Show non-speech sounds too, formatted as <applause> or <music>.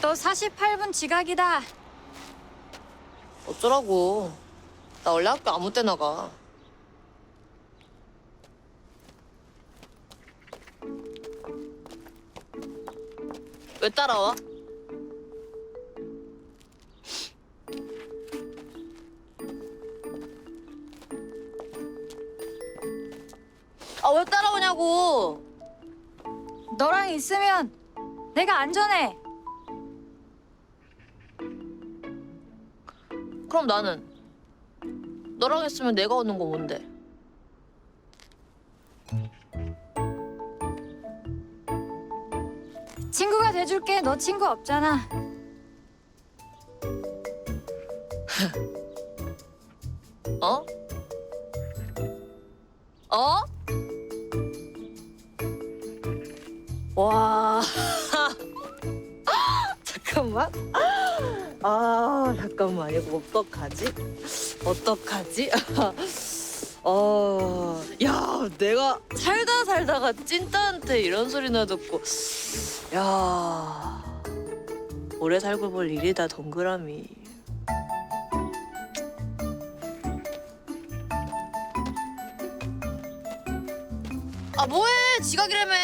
너 48분 지각이다. 어쩌라고. 나 원래 학교 아무 때나 가. 왜 따라와? 아, 왜 따라오냐고! 너랑 있으면 내가 안전해. 그럼 나는 너랑 있으면 내가 얻는 거 뭔데? 친구가 돼줄게. 너 친구 없잖아. <laughs> 어? 어? 와. <laughs> 잠깐만. <gasps> 아, 잠깐만. 이거 어떡하지? 어떡하지? <laughs> 어, 야, 내가 살다 살다가 찐따한테 이런 소리나 듣고, 야, 오래 살고 볼 일이다, 동그라미. 아 뭐해 지각이라며